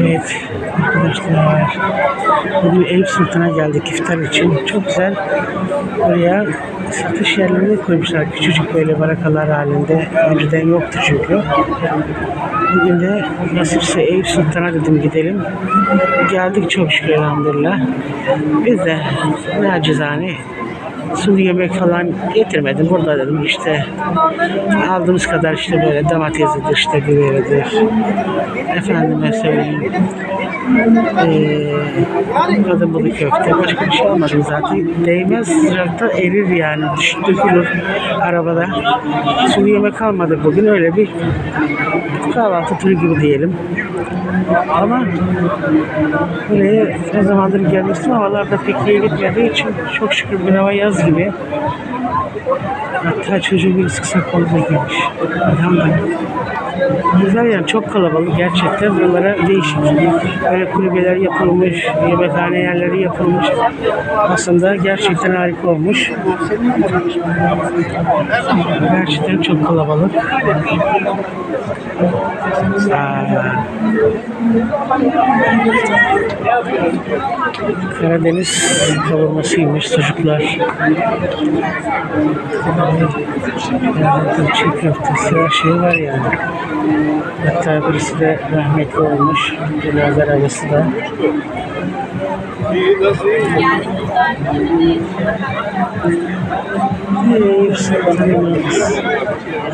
Evet arkadaşlar. Bugün Eyüp Sultan'a geldik iftar için. Çok güzel. Buraya satış yerlerini koymuşlar. Küçücük böyle barakalar halinde. Önceden yoktu çünkü. Bugün de nasipse Eyüp Sultan'a dedim gidelim. Geldik çok şükür elhamdülillah. Biz de nacizane sulu yemek falan getirmedim. Burada dedim işte aldığımız kadar işte böyle domatesidir, işte biberidir. Efendime söyleyeyim. Ee, kadın bunu köfte. Başka bir şey almadım zaten. Değmez sıcakta erir yani. Dökülür arabada. Sulu yemek almadık bugün. Öyle bir kahvaltı türü gibi diyelim. Ama buraya ne zamandır gelmiştim havalarda pek iyi gitmediği için çok şükür bir hava yaz gibi. Hatta çocuğun birisi kısa kollu giymiş. Elhamdülillah. Güzel yani çok kalabalık gerçekten. Buralara değişik. Böyle kulübeler yapılmış, yemekhane yerleri yapılmış. Aslında gerçekten harika olmuş. Gerçekten çok kalabalık. Aa. Karadeniz kavurmasıymış çocuklar. Çiğ köftesi her şey var yani. Hatta birisi de rahmetli olmuş. Cenaze arabası da.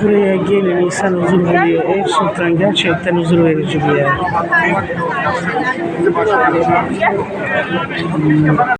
Buraya gelin insan huzur buluyor. Eyüp Sultan gerçekten huzur verici bir yer.